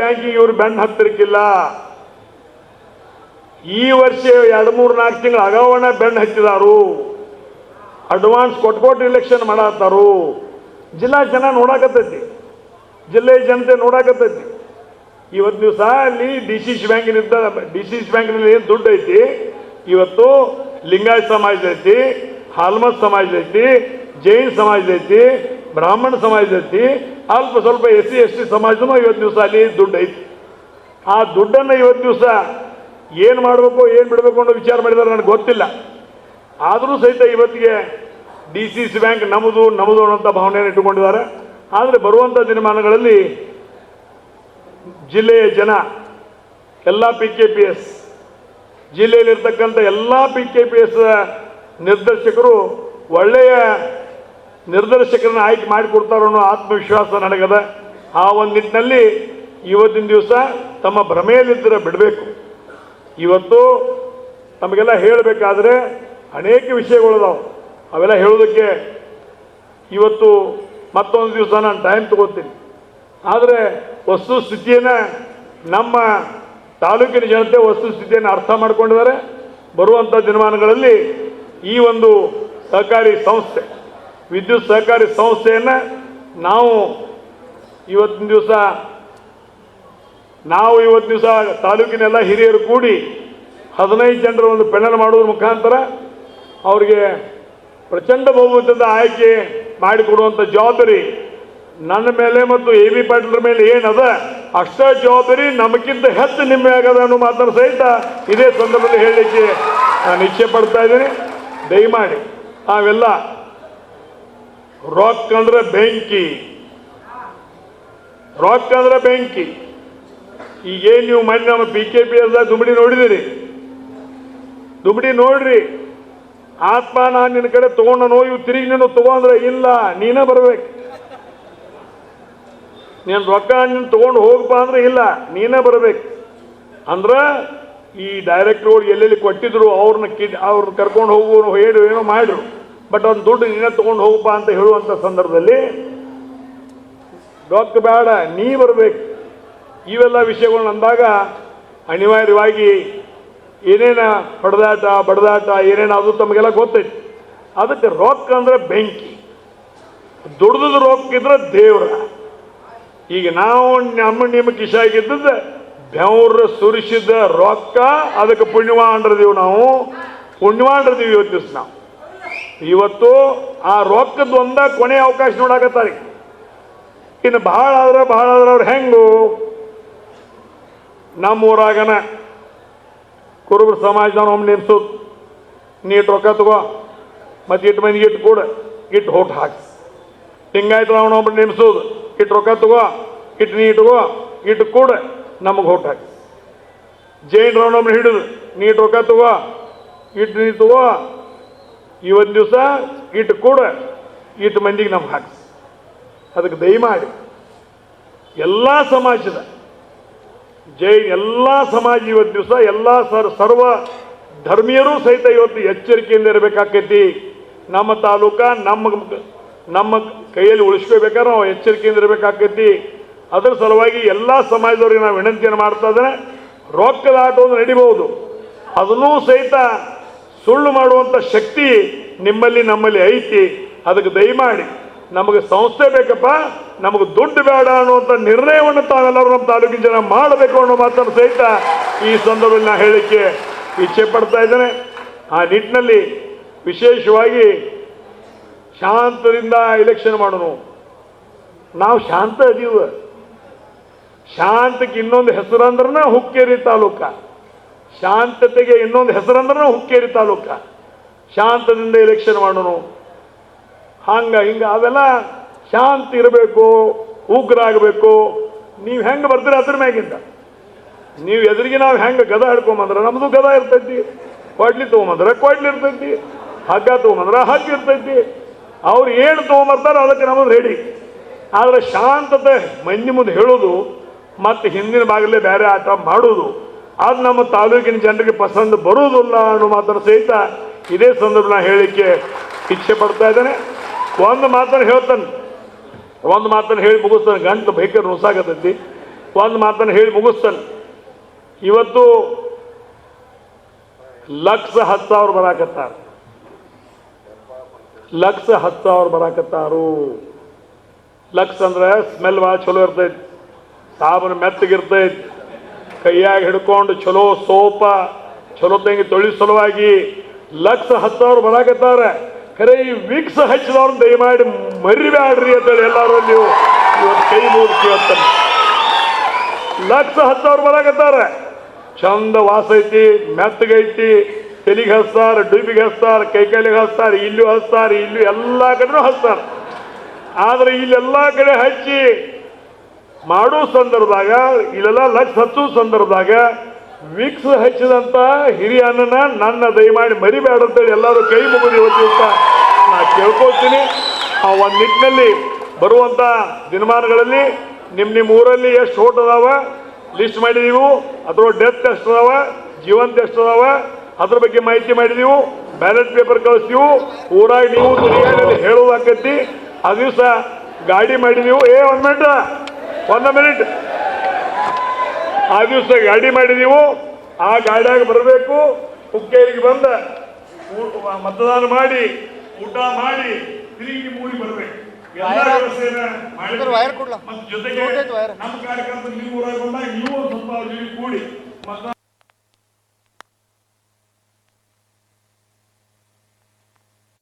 ಬ್ಯಾಂಕಿಗೆ ಇವ್ರು ಬೆನ್ನು ಹತ್ತಿರಕ್ಕಿಲ್ಲ. ಈ ವರ್ಷ ಎರಡು ಮೂರು ನಾಲ್ಕು ತಿಂಗಳು ಅಗಾವಣ ಬೆನ್ನು ಹಚ್ಚಿದಾರು. Advance ಕೊಟ್ಕೊಟ್ಟು election ಮಾಡತ್ತಾರು. ಜಿಲ್ಲಾ ಜನ ನೋಡಾಕತ್ತೈತಿ. ಜಿಲ್ಲೆ ಜನತೆ ನೋಡಾಕತ್ತೈತಿ. ಇವತ್ತು ದಿವಸ ಅಲ್ಲಿ ಡಿ ಸಿ ಸಿ ಬ್ಯಾಂಕಿನಿಂದ ಡಿ ಸಿ ಸಿ ಬ್ಯಾಂಕಿನಲ್ಲಿ ಏನು ದುಡ್ಡು ಐತಿ? ಇವತ್ತು ಲಿಂಗಾಯತ್ ಸಮಾಜ ಐತಿ ಹಾಲ್ಮತ್ ಸಮಾಜ ಐತಿ, ಜೈನ್ ಸಮಾಜ ಐತಿ ಬ್ರಾಹ್ಮಣ ಸಮಾಜ ಐತಿ, ಅಲ್ಪ ಸ್ವಲ್ಪ ಎಸ್ ಸಿ ಎಸ್ ಟಿ ಸಮಾಜನೂ ಐವತ್ತು ದಿವಸ ಅಲ್ಲಿ ದುಡ್ಡು ಐತಿ. ಆ ದುಡ್ಡನ್ನು ಇವತ್ತು ದಿವಸ ಏನು ಮಾಡಬೇಕು, ಏನು ಬಿಡಬೇಕು ಅನ್ನೋ ವಿಚಾರ ಮಾಡಿದಾರೆ, ನನಗೆ ಗೊತ್ತಿಲ್ಲ. ಆದರೂ ಸಹಿತ ಇವತ್ತಿಗೆ ಡಿ ಸಿ ಸಿ ಬ್ಯಾಂಕ್ ನಮ್ಮದು ನಮ್ಮದು ಅನ್ನೋಂಥ ಭಾವನೆಯನ್ನು ಇಟ್ಟುಕೊಂಡಿದ್ದಾರೆ. ಆದರೆ ಬರುವಂಥ ದಿನಮಾನಗಳಲ್ಲಿ ಜಿಲ್ಲೆಯ ಜನ, ಎಲ್ಲ ಪಿ ಕೆ ಪಿ ಎಸ್ ಜಿಲ್ಲೆಯಲ್ಲಿರ್ತಕ್ಕಂಥ ಎಲ್ಲ ಪಿ ಕೆ ಪಿ ಎಸ್ ನಿರ್ದೇಶಕರು ಒಳ್ಳೆಯ ನಿರ್ದೇಶಕರನ್ನ ಆಯ್ಕೆ ಮಾಡಿಕೊಡ್ತಾರೋ ಅನ್ನೋ ಆತ್ಮವಿಶ್ವಾಸ ನನಗದ. ಆ ಒಂದು ನಿಟ್ಟಿನಲ್ಲಿ ಇವತ್ತಿನ ದಿವಸ ತಮ್ಮ ಭ್ರಮೆಯಲ್ಲಿದ್ದರೆ ಬಿಡಬೇಕು. ಇವತ್ತು ತಮಗೆಲ್ಲ ಹೇಳಬೇಕಾದ್ರೆ ಅನೇಕ ವಿಷಯಗಳಿದಾವೆ. ಅವೆಲ್ಲ ಹೇಳೋದಕ್ಕೆ ಇವತ್ತು ಮತ್ತೊಂದು ದಿವಸ ನಾನು ಟೈಮ್ ತಗೋತೀನಿ. ಆದರೆ ವಸ್ತುಸ್ಥಿತಿಯನ್ನು ನಮ್ಮ ತಾಲೂಕಿನ ಜನತೆ ವಸ್ತುಸ್ಥಿತಿಯನ್ನು ಅರ್ಥ ಮಾಡಿಕೊಂಡಿದ್ದಾರೆ. ಬರುವಂಥ ದಿನಮಾನಗಳಲ್ಲಿ ಈ ಒಂದು ಸಹಕಾರಿ ಸಂಸ್ಥೆ ವಿದ್ಯುತ್ ಸಹಕಾರಿ ಸಂಸ್ಥೆಯನ್ನು ನಾವು ಇವತ್ತಿನ ದಿವಸ, ನಾವು ಇವತ್ತು ದಿವಸ ತಾಲೂಕಿನೆಲ್ಲ ಹಿರಿಯರು ಕೂಡಿ ಹದಿನೈದು ಜನರ ಒಂದು ಪೆನಲ್ ಮಾಡೋದ್ರ ಮುಖಾಂತರ ಅವರಿಗೆ ಪ್ರಚಂಡ ಬಹುಮತದ ಆಯ್ಕೆ ಮಾಡಿಕೊಡುವಂಥ ಜವಾಬ್ದಾರಿ ನನ್ನ ಮೇಲೆ ಮತ್ತು ಎ ಬಿ ಪಾಟೀಲ್ರ ಮೇಲೆ ಏನದ? ಅಷ್ಟೇ ಜವಾಬ್ದಾರಿ ನಮಗಿಂತ ಹೆಚ್ಚು ನಿಮ್ಮೆ ಆಗದ ಅನ್ನೋ ಮಾತನ್ನು ಸಹಿತ ಇದೇ ಸಂದರ್ಭದಲ್ಲಿ ಹೇಳಲಿಕ್ಕೆ ನಾನು ಇಚ್ಛೆ ಪಡ್ತಾ ಇದ್ದೀನಿ. ದಯಮಾಡಿ ನಾವೆಲ್ಲ ರಾಕ್ ಅಂದ್ರೆ ಬೆಂಕಿ. ರೊಕ್ಕ ಅಂದ್ರೆ ಬೆಂಕಿ. ಈಗೇನು ನೀವು ಮೊನ್ನೆ ನಮ್ಮ ಬಿ ಕೆ ಪಿ ಎಲ್ಲ ದುಮಡಿ ನೋಡಿದಿರಿ? ದುಮಡಿ ನೋಡ್ರಿ. ಆತ್ಮ ನಾನು ನಿನ್ನ ಕಡೆ ತಗೊಂಡನು ಇವು ತಿರುಗಿ ನೀನು ತಗೊಂಡ್ರೆ ಇಲ್ಲ, ನೀನೇ ಬರ್ಬೇಕು. ನೀನು ರೊಕ್ಕ ನೀನು ತಗೊಂಡು ಹೋಗಪ್ಪ ಅಂದ್ರೆ ಇಲ್ಲ, ನೀನೇ ಬರ್ಬೇಕು. ಅಂದ್ರೆ ಈ ಡೈರೆಕ್ಟ್ರುಗಳು ಎಲ್ಲೆಲ್ಲಿ ಕೊಟ್ಟಿದ್ರು ಅವ್ರನ್ನ ಕಿ ಅವ್ರನ್ನ ಕರ್ಕೊಂಡು ಹೋಗುವ ಹೇಳು ಏನೋ ಮಾಡ್ರು. ಬಟ್ ಒಂದು ದುಡ್ಡು ನೀನೇ ತಗೊಂಡು ಹೋಗಪ್ಪ ಅಂತ ಹೇಳುವಂಥ ಸಂದರ್ಭದಲ್ಲಿ, ಡಾಕ್ಟರ್, ಬೇಡ, ನೀ ಬರಬೇಕು. ಇವೆಲ್ಲ ವಿಷಯಗಳನ್ನ ಅಂದಾಗ ಅನಿವಾರ್ಯವಾಗಿ ಏನೇನು ಹೊಡೆದಾಟ ಬಡದಾಟ, ಏನೇನು ಅದು ತಮಗೆಲ್ಲ ಗೊತ್ತೈತಿ. ಅದಕ್ಕೆ ರೊಕ್ಕ ಅಂದ್ರೆ ಬೆಂಕಿ. ದುಡ್ದು ರೊಕ್ಕ ಇದ್ರೆ ದೇವ್ರ. ಈಗ ನಾವು ನಮ್ಮ ನಿಮ್ಮ ಕಿಶಾಗಿದ್ದದ್ದು ಬೆವ್ರ ಸುರಿಸಿದ ರೊಕ್ಕ, ಅದಕ್ಕೆ ಪುಣ್ಯವಾಂಡ್ರದೀವಿ ನಾವು. ಪುಣ್ಯವಾಂಡ್ರದೀವಿ ಇವತ್ತು ದಿವಸ ನಾವು. ಇವತ್ತು ಆ ರೊಕ್ಕದ ಒಂದ ಕೊನೆ ಅವಕಾಶ ನೋಡಾಕತ್ತಾರೆ. ಇನ್ನು ಭಾಳ ಆದ್ರೆ ಭಾಳ ಆದ್ರೆ ಅವ್ರು ಹೆಂಗು? ನಮ್ಮೂರಾಗನ ಕುರುಬರ ಸಮಾಜದವ್ನು ಒಮ್ಮೆ ನೆನ್ಸೋದು. ನೀಟ್ ರೊಕ್ಕ ತಗೋ, ಮತ್ತೆ ಇಟ್ಟು ಮಂದಿಗೆ ಇಟ್ಟು ಕೂಡ ಇಟ್ಟು ಹೊಟ್ಟು ಹಾಕಿ. ಹಿಂಗಾಯ್ತು ಅವನು ಒಬ್ಬರು ನಿಮಿಸೋದು ಇಟ್ಟು ರೊಕ್ಕ ತಗೋ ಇಟ್ಟು ನೀ ಇಟ್ಕೋ ಇಟ್ಟು ಕೂಡ, ನಮಗೆ ಹೊಟ್ಟು ಹಾಕಿ. ಜೈನ್ ರೌಂಡಮ್ಮನ ಹಿಡಿದು, ನೀಟ್ ರೊಕ್ಕ ತಗೋ ಇಟ್ಟು ನೀ ತಗೋ ಇವತ್ತು ದಿವಸ ಇಟ್ಟು ಕೂಡ ಇಟ್ಟು ಮಂದಿಗೆ ನಮ್ಗೆ ಹಾಕಿ. ಅದಕ್ಕೆ ದಯಮಾಡಿ ಎಲ್ಲ ಸಮಾಜದ ಜೈ ಎಲ್ಲ ಸಮಾಜ ಇವತ್ತು ದಿವಸ ಎಲ್ಲ ಸರ್ ಸರ್ವ ಧರ್ಮೀಯರು ಸಹಿತ ಇವತ್ತು ಎಚ್ಚರಿಕೆಯಿಂದ ಇರಬೇಕಾಕೈತಿ. ನಮ್ಮ ತಾಲೂಕ ನಮ್ಮ ನಮ್ಮ ಕೈಯಲ್ಲಿ ಉಳಿಸ್ಕೋಬೇಕಾದ್ರೆ ನಾವು ಎಚ್ಚರಿಕೆಯಿಂದ ಇರಬೇಕಾಕೈತಿ. ಅದರ ಸಲುವಾಗಿ ಎಲ್ಲ ಸಮಾಜದವ್ರಿಗೆ ನಾವು ವಿನಂತಿಯನ್ನು ಮಾಡ್ತಾ ಇದ್ದೇನೆ. ರೊಕ್ಕದ ಆಟವನ್ನು ಒಂದು ನಡಿಬಹುದು. ಅದನ್ನೂ ಸಹಿತ ಸುಳ್ಳು ಮಾಡುವಂಥ ಶಕ್ತಿ ನಿಮ್ಮಲ್ಲಿ ನಮ್ಮಲ್ಲಿ ಐತಿ. ಅದಕ್ಕೆ ದಯಮಾಡಿ ನಮಗೆ ಸಂಸ್ಥೆ ಬೇಕಪ್ಪ, ನಮಗೆ ದುಡ್ಡು ಬೇಡ ಅನ್ನುವಂಥ ನಿರ್ಣಯವನ್ನು ತಾವೆಲ್ಲರೂ ನಮ್ಮ ತಾಲೂಕಿನ ಜನ ಮಾಡಬೇಕು ಅನ್ನೋ ಮಾತನ್ನು ಸಹಿತ ಈ ಸಂದರ್ಭದಲ್ಲಿ ನಾನು ಹೇಳಲಿಕ್ಕೆ ಇಚ್ಛೆ ಪಡ್ತಾ ಇದ್ದೇನೆ. ಆ ನಿಟ್ಟಿನಲ್ಲಿ ವಿಶೇಷವಾಗಿ ಶಾಂತದಿಂದ ಎಲೆಕ್ಷನ್ ಮಾಡೋಣ. ನಾವು ಶಾಂತ ಅದೀವ ಶಾಂತಕ್ಕೆ ಇನ್ನೊಂದು ಹೆಸರು ಅಂದ್ರೆ ಹುಕ್ಕೇರಿ ತಾಲೂಕ. ಶಾಂತತೆಗೆ ಇನ್ನೊಂದು ಹೆಸರಂದ್ರೂ ಹುಕ್ಕೇರಿ ತಾಲೂಕ. ಶಾಂತದಿಂದ ಎಲೆಕ್ಷನ್ ಮಾಡೋನು. ಹಂಗ, ಹಿಂಗ, ಅವೆಲ್ಲ ಶಾಂತಿ ಇರಬೇಕು ಉಗ್ರ ಆಗಬೇಕು ನೀವು ಹೆಂಗೆ ಬರ್ತೀರಿ ಅದ್ರ ಮ್ಯಾಗಿಂದ. ನೀವು ಎದುರಿಗೆ ನಾವು ಹೆಂಗೆ ಗದ ಹಿಡ್ಕೊಂಬಂದ್ರೆ ನಮ್ಮದು ಗದ ಇರ್ತೈತಿ. ಕೊಡ್ಲಿ ತೊಗೊಂಬಂದ್ರೆ ಕೊಡ್ಲಿ ಇರ್ತೈತಿ. ಹಗ್ಗ ತೊಗೊಂಬಂದ್ರೆ ಹಗ್ಗ ಇರ್ತೈತಿ. ಅವ್ರು ಏನು ತೊಗೊಂಬರ್ತಾರೋ ಅದಕ್ಕೆ ನಮ್ಮದು ರೆಡಿ ಆದರೆ ಶಾಂತತೆ ಮಂದಿ ಮುಂದೆ ಹೇಳೋದು ಮತ್ತು ಹಿಂದಿನ ಭಾಗಲೇ ಬೇರೆ ಆಟ ಮಾಡೋದು. ಅದು ನಮ್ಮ ತಾಲೂಕಿನ ಜನರಿಗೆ ಪಸಂದ್ ಬರುವುದಿಲ್ಲ ಅನ್ನೋ ಮಾತನ್ನು ಸಹಿತ ಇದೇ ಸಂದರ್ಭ ನಾ ಹೇಳಲಿಕ್ಕೆ ಇಚ್ಛೆ ಪಡ್ತಾ ಇದ್ದೇನೆ. ಒಂದು ಮಾತನ್ನು ಹೇಳ್ತಾನೆ. ಒಂದು ಮಾತನ್ನು ಹೇಳಿ ಮುಗಿಸ್ತಾನೆ. ಗಂಟು ಬೈಕರ್ ನುಸಾಗತೈತಿ ಒಂದು ಮಾತನ್ನು ಹೇಳಿ ಮುಗಿಸ್ತಾನೆ. ಇವತ್ತು ಲಕ್ಷ ಹತ್ತು ಸಾವಿರ ಬರಾಕತ್ತಾರ. ಲಕ್ಷ ಹತ್ತು ಸಾವಿರ ಬರಾಕತ್ತಾರು. ಲಕ್ಷ ಅಂದ್ರೆ ಸ್ಮೆಲ್ ಭಾಳ ಚಲೋ ಇರ್ತೈತಿ. ಸಾಬನ್ ಮೆತ್ತಗಿರ್ತೈತಿ. ಕೈಯಾಗ ಹಿಡ್ಕೊಂಡು ಚಲೋ ಸೋಪ ಚಲೋ ತಂಗಿ ತೊಳಿ ಸಲುವಾಗಿ ಲಕ್ಷ ಹತ್ತವ್ರು ಬರಾಕತ್ತಾರೆ ಖರೆ ಈ ವಿಕ್ಸ್ ಹಚ್ಚಿದವ್ರನ್ನ ದಯಮಾಡಿ ಮರಿಬ್ಯಾಡ್ರಿ ಅಂತೇಳಿ ಎಲ್ಲರೂ ನೀವು ಇವತ್ತು ಕೈ ಮುಗಿದು ಅಂತ ಲಕ್ಷ ಹತ್ತವ್ರು ಬರಾಕತ್ತಾರೆ ಚಂದ ವಾಸ ಐತಿ ಮೆತ್ತಗೈತಿ ತಲೆಗೆ ಹಚ್ತಾರೆ ಡುಬಿಗೆ ಹಚ್ತಾರೆ ಕೈ ಕೈಲಿಗೆ ಹಚ್ತಾರ ಇಲ್ಲೂ ಹಚ್ತಾರೆ ಇಲ್ಲೂ ಎಲ್ಲ ಕಡೆನೂ ಹಚ್ತಾರೆ ಆದ್ರೆ ಇಲ್ಲೆಲ್ಲ ಕಡೆ ಹಚ್ಚಿ ಮಾಡೋ ಸಂದರ್ಭದಾಗ ಇಲ್ಲೆಲ್ಲ ಲಕ್ಷ ಹಚ್ಚೋ ಸಂದರ್ಭದಾಗ ವಿಕ್ಸ್ ಹಚ್ಚಿದಂತ ಅನ್ನನ ನನ್ನ ದಯಮಾಡಿ ಮರಿಬೇಡ ಅಂತೇಳಿ ಎಲ್ಲರೂ ಕೈ ಮುಗಿದು ಅಂತ ನಾ ಕೇಳ್ಕೊಳ್ತೀನಿ. ಆ ಒಂದು ನಿಟ್ಟಿನಲ್ಲಿ ಬರುವಂತ ದಿನಮಾನಗಳಲ್ಲಿ ನಿಮ್ಮ ನಿಮ್ಮ ಊರಲ್ಲಿ ಎಷ್ಟು ಓಟ್ ಅದಾವ ಲಿಸ್ಟ್ ಮಾಡಿದೀವಿ. ಅದ್ರ ಡೆತ್ ಎಷ್ಟು ಅದಾವ ಜೀವಂತ ಎಷ್ಟು ಅದಾವ. ಅದ್ರ ಬಗ್ಗೆ ಮಾಹಿತಿ ಮಾಡಿದೀವಿ. ಬ್ಯಾಲೆಟ್ ಪೇಪರ್ ಕಳಿಸ್ತೀವಿ. ಊರಾಗಿ ನೀವು ಹೇಳೋದಾಕತಿ ಆ ದಿವಸ ಗಾಡಿ ಮಾಡಿದೀವಿ. ಏ ಒಂದ್ ಮಿನಿಟ್ ಒಂದ ಮಿನಿಟ್ ಆ ದಿವಸ ಗಾಡಿ ಮಾಡಿದೀವು ಆ ಗಾಡಿಯಾಗ ಬರಬೇಕು ಹುಕ್ಕೇರಿಗೆ ಬಂದ ಮತದಾನ ಮಾಡಿ ಊಟ ಮಾಡಿ ತಿರುಗಿ ಮೂಡಿ ಬರಬೇಕು? ಜೊತೆಗೆ. ನಮ್ಮ ಕಾರ್ಯಕ್ರಮದಲ್ಲಿ ನೀವು ಊರಾಗ ಬಂದಾಗ ನೀವು ಸ್ವಲ್ಪ ಕೂಡಿ ಮತದಾನ